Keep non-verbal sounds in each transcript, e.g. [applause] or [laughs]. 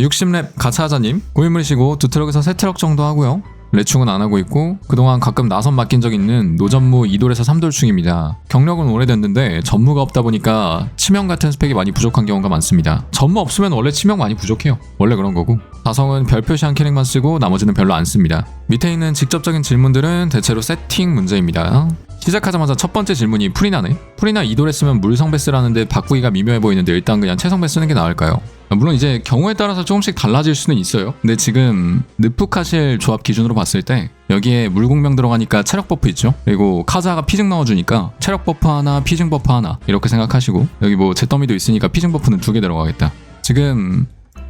60렙 가차하자님 고인물이시고 두 트럭에서 세 트럭 정도 하고요. 레충은 안 하고 있고 그동안 가끔 나선 맡긴 적 있는 노전무 2돌에서 3돌 중입니다. 경력은 오래됐는데 전무가 없다 보니까 치명 같은 스펙이 많이 부족한 경우가 많습니다. 전무 없으면 원래 치명 많이 부족해요. 원래 그런 거고 다성은 별 표시한 캐릭만 쓰고 나머지는 별로 안 씁니다. 밑에 있는 직접적인 질문들은 대체로 세팅 문제입니다. 시작하자마자 첫 번째 질문이 풀이나네? 풀이나 이돌에 쓰면 물성배 쓰라는데 바꾸기가 미묘해 보이는데 일단 그냥 채성배 쓰는 게 나을까요? 물론 이제 경우에 따라서 조금씩 달라질 수는 있어요. 근데 지금 늪프카실 조합 기준으로 봤을 때 여기에 물공명 들어가니까 체력 버프 있죠? 그리고 카자가 피증 넣어주니까 체력 버프 하나, 피증 버프 하나 이렇게 생각하시고 여기 뭐 잿더미도 있으니까 피증 버프는 두 개 들어가겠다. 지금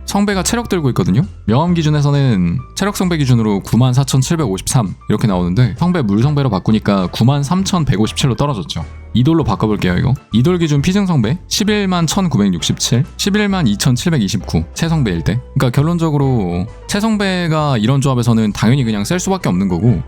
성배가 체력 들고 있거든요. 명함 기준에서는 체력 성배 기준으로 94,753 이렇게 나오는데 성배 물성배로 바꾸니까 93,157로 떨어졌죠. 이돌로 바꿔볼게요 이거. 이돌 기준 피증 성배 11만 1,967, 11만 2,729 최성배일 때. 그러니까 결론적으로 최성배가 이런 조합에서는 당연히 그냥 셀 수밖에 없는 거고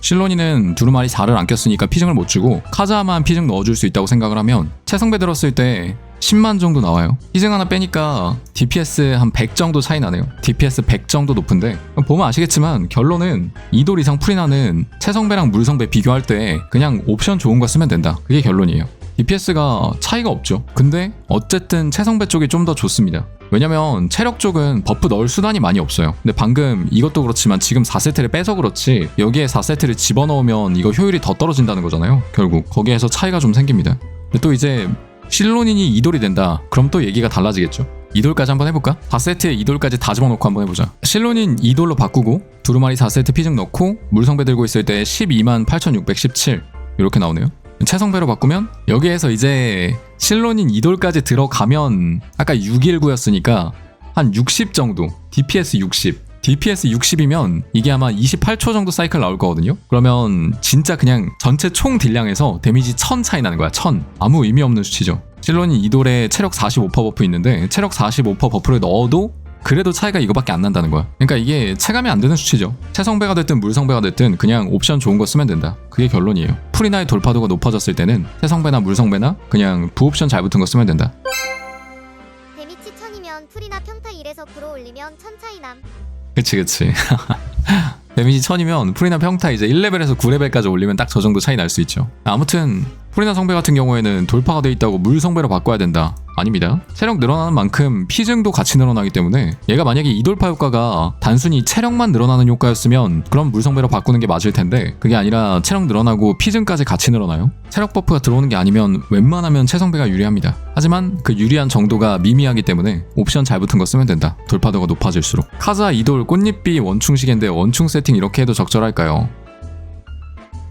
실론이는 두루마리 4를 안 꼈으니까 피증을 못 주고 카자만 피증 넣어줄 수 있다고 생각을 하면 최성배 들었을 때 10만 정도 나와요. 피증 하나 빼니까 DPS 한 100 정도 차이 나네요. DPS 100 정도 높은데 보면 아시겠지만 결론은 이돌 이상 풀이나는 최성배랑 물성배 비교할 때 그냥 옵션 좋은 거 쓰면 된다. 그게 결론이에요. DPS가 차이가 없죠. 근데 어쨌든 최성배 쪽이 좀 더 좋습니다. 왜냐면 체력 쪽은 버프 넣을 수단이 많이 없어요. 근데 방금 이것도 그렇지만 지금 4세트를 빼서 그렇지 여기에 4세트를 집어넣으면 이거 효율이 더 떨어진다는 거잖아요. 결국 거기에서 차이가 좀 생깁니다. 또 이제 실론인이 이돌이 된다. 그럼 또 얘기가 달라지겠죠. 이돌까지 한번 해볼까? 4세트에 이돌까지 다 집어넣고 한번 해보자. 실론인 이돌로 바꾸고 두루마리 4세트 피증 넣고 물성배 들고 있을 때 12만 8,617 이렇게 나오네요. 최성배로 바꾸면 여기에서 이제 실론인 이돌까지 들어가면 아까 619였으니까 한 60 정도 DPS 60 DPS 60이면 이게 아마 28초 정도 사이클 나올 거거든요 그러면 진짜 그냥 전체 총 딜량에서 데미지 1000 차이 나는 거야 1000 아무 의미 없는 수치죠 실론인 이돌에 체력 45% 버프 있는데 체력 45% 버프를 넣어도 그래도 차이가 이거밖에 안 난다는 거야. 그러니까 이게 체감이 안 되는 수치죠. 체성배가 됐든 물성배가 됐든 그냥 옵션 좋은 거 쓰면 된다. 그게 결론이에요. 풀이나의 돌파도가 높아졌을 때는 체성배나 물성배나 그냥 부옵션 잘 붙은 거 쓰면 된다. 데미치 1000이면 풀이나 평타 1에서 9로 올리면 1000 차이 남. 그치 그치. [laughs] 데미지 1000이면 풀이나 평타 이제 1레벨에서 9레벨까지 올리면 딱 저 정도 차이 날 수 있죠. 아무튼 풀이나 성배 같은 경우에는 돌파가 돼 있다고 물 성배로 바꿔야 된다. 아닙니다. 체력 늘어나는 만큼 피증도 같이 늘어나기 때문에 얘가 만약에 이돌파 효과가 단순히 체력만 늘어나는 효과였으면 그럼 물성배로 바꾸는 게 맞을 텐데 그게 아니라 체력 늘어나고 피증까지 같이 늘어나요. 체력 버프가 들어오는 게 아니면 웬만하면 체성배가 유리합니다. 하지만 그 유리한 정도가 미미하기 때문에 옵션 잘 붙은 거 쓰면 된다. 돌파도가 높아질수록. 카자 이돌 꽃잎비 원충 시계인데 원충 세팅 이렇게 해도 적절할까요?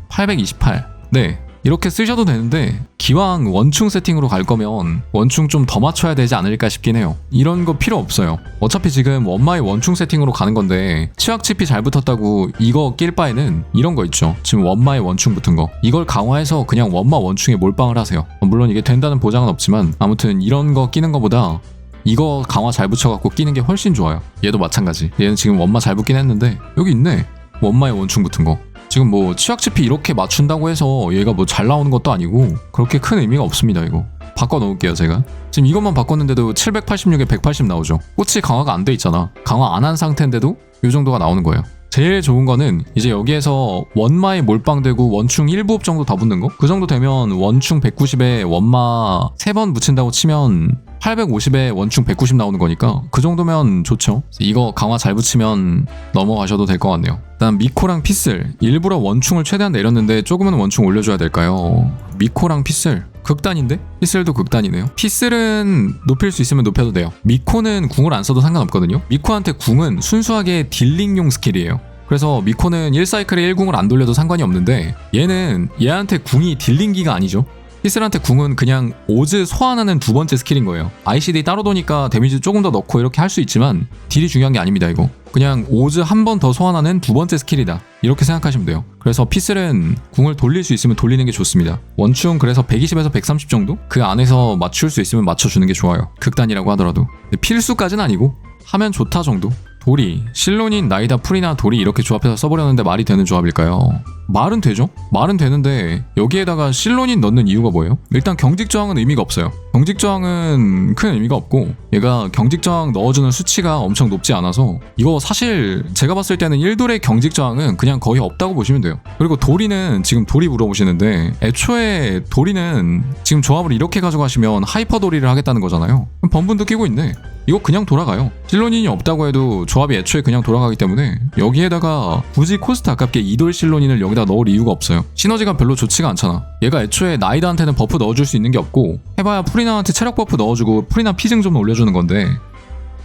828. 네. 이렇게 쓰셔도 되는데 기왕 원충 세팅으로 갈 거면 원충 좀 더 맞춰야 되지 않을까 싶긴 해요. 이런 거 필요 없어요. 어차피 지금 원마의 원충 세팅으로 가는 건데 치약 치피 잘 붙었다고 이거 낄 바에는 이런 거 있죠. 지금 원마의 원충 붙은 거. 이걸 강화해서 그냥 원마 원충에 몰빵을 하세요. 물론 이게 된다는 보장은 없지만 아무튼 이런 거 끼는 거보다 이거 강화 잘 붙여갖고 끼는 게 훨씬 좋아요. 얘도 마찬가지. 얘는 지금 원마 잘 붙긴 했는데 여기 있네. 원마의 원충 붙은 거. 지금 뭐 치약 치피 이렇게 맞춘다고 해서 얘가 뭐 잘 나오는 것도 아니고 그렇게 큰 의미가 없습니다 이거. 바꿔 놓을게요 제가. 지금 이것만 바꿨는데도 786에 180 나오죠. 꽃이 강화가 안 돼 있잖아. 강화 안 한 상태인데도 이 정도가 나오는 거예요. 제일 좋은 거는 이제 여기에서 원마에 몰빵되고 원충 1부업 정도 다 붙는 거? 그 정도 되면 원충 190에 원마 3번 붙인다고 치면 850에 원충 190 나오는 거니까 그 정도면 좋죠. 이거 강화 잘 붙이면 넘어가셔도 될 것 같네요. 일단 미코랑 피슬 일부러 원충을 최대한 내렸는데 조금은 원충 올려줘야 될까요? 미코랑 피슬 극단인데? 피슬도 극단이네요. 피슬은 높일 수 있으면 높여도 돼요. 미코는 궁을 안 써도 상관없거든요. 미코한테 궁은 순수하게 딜링용 스킬이에요. 그래서 미코는 1사이클에 1궁을 안 돌려도 상관이 없는데 얘는 얘한테 궁이 딜링기가 아니죠. 피슬한테 궁은 그냥 오즈 소환하는 두 번째 스킬인 거예요. ICD 따로 도니까 데미지 조금 더 넣고 이렇게 할 수 있지만 딜이 중요한 게 아닙니다 이거. 그냥 오즈 한 번 더 소환하는 두 번째 스킬이다. 이렇게 생각하시면 돼요. 그래서 피슬은 궁을 돌릴 수 있으면 돌리는 게 좋습니다. 원충 그래서 120에서 130 정도? 그 안에서 맞출 수 있으면 맞춰주는 게 좋아요. 극단이라고 하더라도. 필수까지는 아니고 하면 좋다 정도? 도리, 실론인, 나이다, 풀이나 도리 이렇게 조합해서 써보려는데 말이 되는 조합일까요? 말은 되죠? 말은 되는데 여기에다가 실론인 넣는 이유가 뭐예요? 일단 경직저항은 의미가 없어요. 경직저항은 큰 의미가 없고 얘가 경직저항 넣어주는 수치가 엄청 높지 않아서 이거 사실 제가 봤을 때는 1돌의 경직저항은 그냥 거의 없다고 보시면 돼요. 그리고 도리는 지금 도리 물어보시는데 애초에 도리는 지금 조합을 이렇게 가져가시면 하이퍼 도리를 하겠다는 거잖아요. 번분도 끼고 있네. 이거 그냥 돌아가요. 실론인이 없다고 해도 조합이 애초에 그냥 돌아가기 때문에 여기에다가 굳이 코스트 아깝게 이돌 실론인을 여기다 넣을 이유가 없어요. 시너지가 별로 좋지가 않잖아. 얘가 애초에 나이다한테는 버프 넣어줄 수 있는 게 없고 해봐야 프리나한테 체력 버프 넣어주고 프리나 피증 좀 올려주는 건데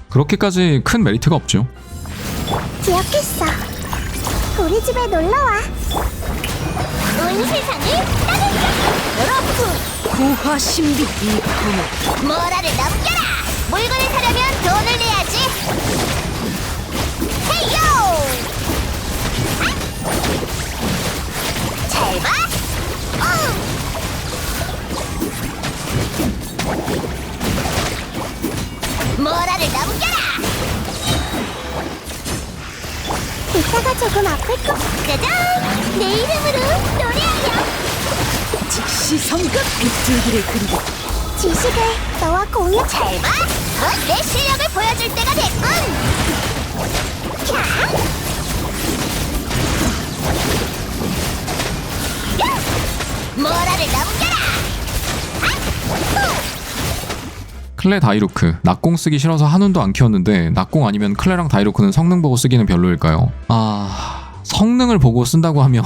그렇게까지 큰 메리트가 없죠. 기억했어. 우리 집에 놀러와. 온 세상을 따뜻하게 여러분 고화 신비 이 모라를 넘겨라. 물건을 사려면 돈을 내야지. 헤이요. 아! 잘 봐. 어. 모라를 넘겨라. 이따가 조금 아플 거. 짜잔! 내 이름으로 노래하렴. 즉시 성급 빗줄기를 그리고 지식을 너와 공유 잘 봐. 어, 내 실력을 보여줄 때가 됐군. 자. 야! 모라를 넘겨라. 클레 다이루크 낙공 쓰기 싫어서 한운도 안 키웠는데 낙공 아니면 클레랑 다이루크는 성능 보고 쓰기는 별로일까요? 아 성능을 보고 쓴다고 하면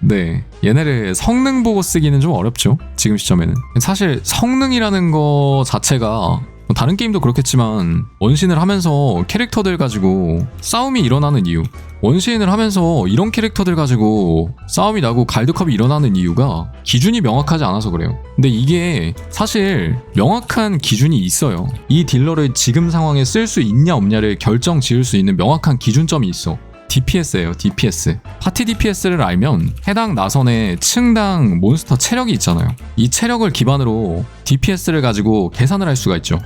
네 얘네를 성능 보고 쓰기는 좀 어렵죠 지금 시점에는 사실 성능이라는 거 자체가 뭐 다른 게임도 그렇겠지만 원신을 하면서 캐릭터들 가지고 싸움이 일어나는 이유 원시인을 하면서 이런 캐릭터들 가지고 싸움이 나고 갈드컵이 일어나는 이유가 기준이 명확하지 않아서 그래요. 근데 이게 사실 명확한 기준이 있어요. 이 딜러를 지금 상황에 쓸 수 있냐 없냐를 결정 지을 수 있는 명확한 기준점이 있어. DPS예요, DPS. 파티 DPS를 알면 해당 나선의 층당 몬스터 체력이 있잖아요. 이 체력을 기반으로 DPS를 가지고 계산을 할 수가 있죠.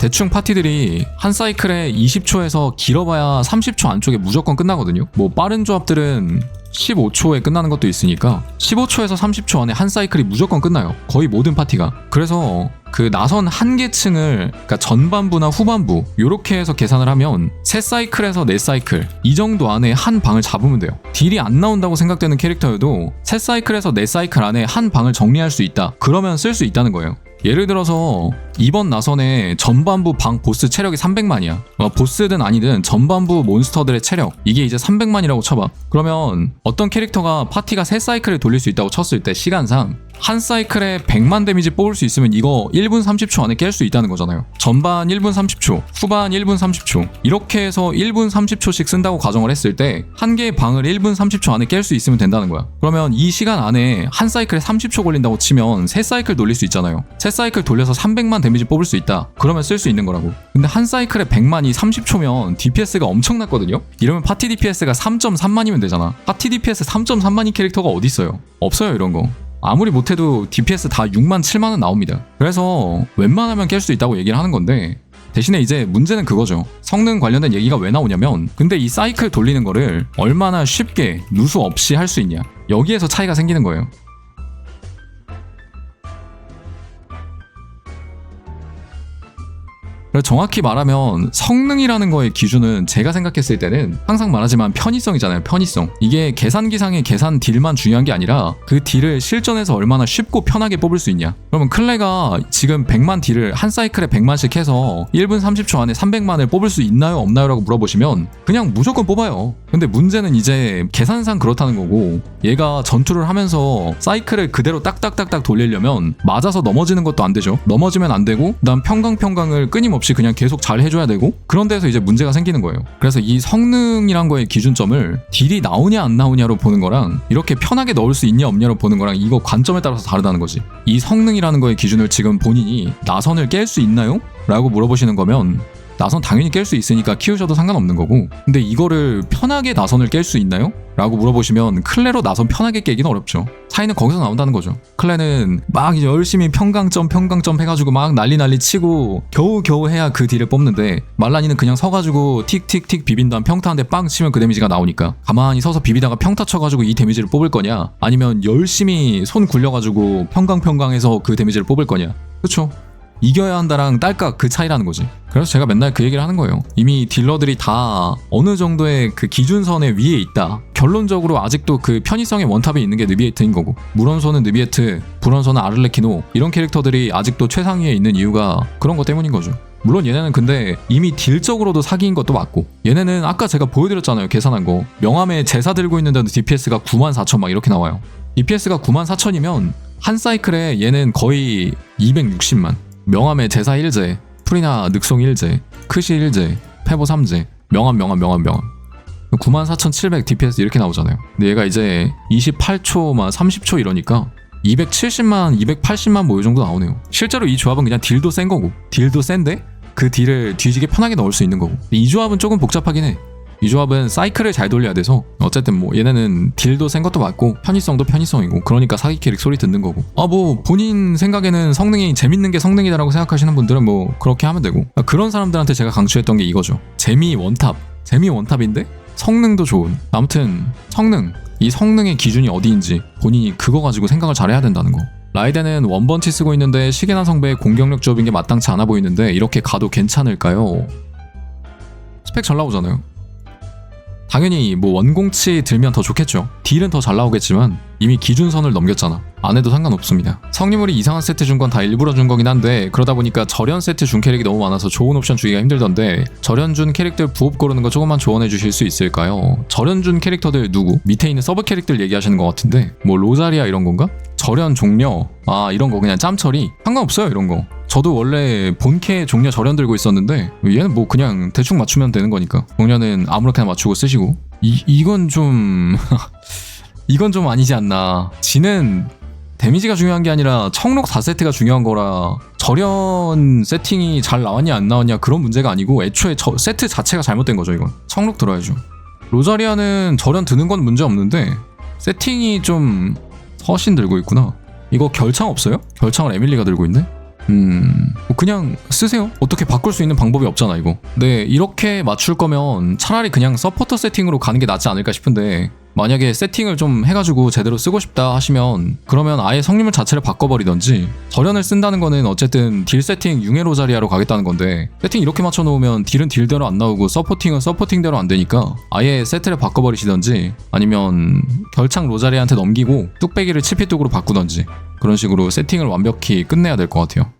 대충 파티들이 한 사이클에 20초에서 길어봐야 30초 안쪽에 무조건 끝나거든요. 뭐 빠른 조합들은 15초에 끝나는 것도 있으니까 15초에서 30초 안에 한 사이클이 무조건 끝나요. 거의 모든 파티가. 그래서 그 나선 한 개층을 그러니까 전반부나 후반부 요렇게 해서 계산을 하면 세 사이클에서 네 사이클 이 정도 안에 한 방을 잡으면 돼요. 딜이 안 나온다고 생각되는 캐릭터여도 세 사이클에서 네 사이클 안에 한 방을 정리할 수 있다. 그러면 쓸 수 있다는 거예요. 예를 들어서 이번 나선의 전반부 방 보스 체력이 300만이야. 어, 보스든 아니든 전반부 몬스터들의 체력 이게 이제 300만이라고 쳐봐. 그러면 어떤 캐릭터가 파티가 세 사이클을 돌릴 수 있다고 쳤을 때 시간상 한 사이클에 100만 데미지 뽑을 수 있으면 이거 1분 30초 안에 깰 수 있다는 거잖아요. 전반 1분 30초, 후반 1분 30초. 이렇게 해서 1분 30초씩 쓴다고 가정을 했을 때 한 개의 방을 1분 30초 안에 깰 수 있으면 된다는 거야. 그러면 이 시간 안에 한 사이클에 30초 걸린다고 치면 세 사이클 돌릴 수 있잖아요. 세 사이클 돌려서 300만 데미지 뽑을 수 있다. 그러면 쓸 수 있는 거라고. 근데 한 사이클에 100만이 30초면 DPS가 엄청났거든요. 이러면 파티 DPS가 3.3만이면 되잖아. 파티 DPS 3.3만인 캐릭터가 어디 있어요? 없어요 이런 거. 아무리 못해도 DPS 다 6만 7만은 나옵니다. 그래서 웬만하면 깰 수 있다고 얘기를 하는 건데 대신에 이제 문제는 그거죠. 성능 관련된 얘기가 왜 나오냐면 근데 이 사이클 돌리는 거를 얼마나 쉽게 누수 없이 할 수 있냐. 여기에서 차이가 생기는 거예요. 정확히 말하면 성능이라는 거의 기준은 제가 생각했을 때는 항상 말하지만 편의성이잖아요. 편의성. 이게 계산기상의 계산 딜만 중요한 게 아니라 그 딜을 실전에서 얼마나 쉽고 편하게 뽑을 수 있냐. 그러면 클레가 지금 100만 딜을 한 사이클에 100만씩 해서 1분 30초 안에 300만을 뽑을 수 있나요? 없나요? 라고 물어보시면 그냥 무조건 뽑아요. 근데 문제는 이제 계산상 그렇다는 거고 얘가 전투를 하면서 사이클을 그대로 딱딱딱딱 돌리려면 맞아서 넘어지는 것도 안 되죠. 넘어지면 안 되고 그다음 평강평강을 끊임없이 그냥 계속 잘 해줘야 되고 그런 데서 이제 문제가 생기는 거예요. 그래서 이 성능이란 거의 기준점을 딜이 나오냐 안 나오냐로 보는 거랑 이렇게 편하게 넣을 수 있냐 없냐로 보는 거랑 이거 관점에 따라서 다르다는 거지. 이 성능이라는 거의 기준을 지금 본인이 나선을 깰 수 있나요? 라고 물어보시는 거면 나선 당연히 깰 수 있으니까 키우셔도 상관없는 거고. 근데 이거를 편하게 나선을 깰 수 있나요? 라고 물어보시면 클레로 나선 편하게 깨긴 어렵죠. 차이는 거기서 나온다는 거죠. 클레는 막 열심히 평강점 평강점 해가지고 막 난리 난리 치고 겨우겨우 해야 그 딜을 뽑는데 말라니는 그냥 서가지고 틱틱틱 비빈 다음 평타 한 대 빵 치면 그 데미지가 나오니까. 가만히 서서 비비다가 평타 쳐가지고 이 데미지를 뽑을 거냐? 아니면 열심히 손 굴려가지고 평강평강해서 그 데미지를 뽑을 거냐? 그쵸 이겨야 한다랑 딸깍 그 차이라는 거지. 그래서 제가 맨날 그 얘기를 하는 거예요. 이미 딜러들이 다 어느 정도의 그 기준선에 위에 있다. 결론적으로 아직도 그 편의성의 원탑에 있는 게 느비에트인 거고 무런소는 느비에트, 불원소는 아를레키노 이런 캐릭터들이 아직도 최상위에 있는 이유가 그런 것 때문인 거죠. 물론 얘네는 근데 이미 딜적으로도 사기인 것도 맞고 얘네는 아까 제가 보여드렸잖아요 계산한 거 명함에 제사 들고 있는데도 DPS가 9만 4천 막 이렇게 나와요 DPS가 9만 4천이면 한 사이클에 얘는 거의 260만 명함에 제사 1제, 풀이나 늑송 1제, 크시 1제, 페보 3제, 명함 명함 명함 명함 94,700 DPS 이렇게 나오잖아요. 근데 얘가 이제 28초, 막 30초 이러니까 270만, 280만 뭐 이 정도 나오네요. 실제로 이 조합은 그냥 딜도 센 거고, 딜도 센데 그 딜을 뒤지게 편하게 넣을 수 있는 거고. 이 조합은 조금 복잡하긴 해. 이 조합은 사이클을 잘 돌려야 돼서 어쨌든 뭐 얘네는 딜도 센 것도 맞고 편의성도 편의성이고 그러니까 사기 캐릭 소리 듣는 거고. 아 뭐 본인 생각에는 성능이 재밌는 게 성능이다라고 생각하시는 분들은 뭐 그렇게 하면 되고. 아, 그런 사람들한테 제가 강추했던 게 이거죠. 재미 원탑. 재미 원탑인데? 성능도 좋은. 아무튼 성능. 이 성능의 기준이 어디인지 본인이 그거 가지고 생각을 잘해야 된다는 거. 라이덴은 원번치 쓰고 있는데 시계나 성배의 공격력 조합인 게 마땅치 않아 보이는데 이렇게 가도 괜찮을까요? 스펙 잘 나오잖아요 당연히 뭐 원공치 들면 더 좋겠죠. 딜은 더 잘 나오겠지만 이미 기준선을 넘겼잖아. 안 해도 상관없습니다. 성리물이 이상한 세트 준 건 다 일부러 준 거긴 한데 그러다 보니까 절연 세트 준 캐릭이 너무 많아서 좋은 옵션 주기가 힘들던데 절연 준 캐릭들 부업 고르는 거 조금만 조언해 주실 수 있을까요? 절연 준 캐릭터들 누구? 밑에 있는 서브 캐릭들 얘기하시는 것 같은데 뭐 로자리아 이런 건가? 절연 종려 아 이런 거 그냥 짬처리? 상관없어요 이런 거. 저도 원래 본캐 종려 절연 들고 있었는데 얘는 뭐 그냥 대충 맞추면 되는 거니까. 종려는 아무렇게나 맞추고 쓰시고. 이, 이건 좀 [laughs] 이건 좀 아니지 않나. 지는 데미지가 중요한 게 아니라 청록 4세트가 중요한 거라 절연 세팅이 잘 나왔냐 안 나왔냐 그런 문제가 아니고 애초에 저 세트 자체가 잘못된 거죠 이건. 청록 들어야죠. 로자리아는 절연 드는 건 문제 없는데 세팅이 좀 서신 들고 있구나 이거 결창 없어요? 결창을 에밀리가 들고 있네? 음, 뭐 그냥 쓰세요. 어떻게 바꿀 수 있는 방법이 없잖아, 이거. 네, 이렇게 맞출 거면 차라리 그냥 서포터 세팅으로 가는 게 낫지 않을까 싶은데, 만약에 세팅을 좀 해가지고 제대로 쓰고 싶다 하시면, 그러면 아예 성님을 자체를 바꿔버리던지, 절연을 쓴다는 거는 어쨌든 딜 세팅 융해 로자리아로 가겠다는 건데, 세팅 이렇게 맞춰놓으면 딜은 딜대로 안 나오고 서포팅은 서포팅대로 안 되니까, 아예 세트를 바꿔버리시던지, 아니면 결창 로자리아한테 넘기고, 뚝배기를 치피뚝으로 바꾸던지, 그런 식으로 세팅을 완벽히 끝내야 될 것 같아요.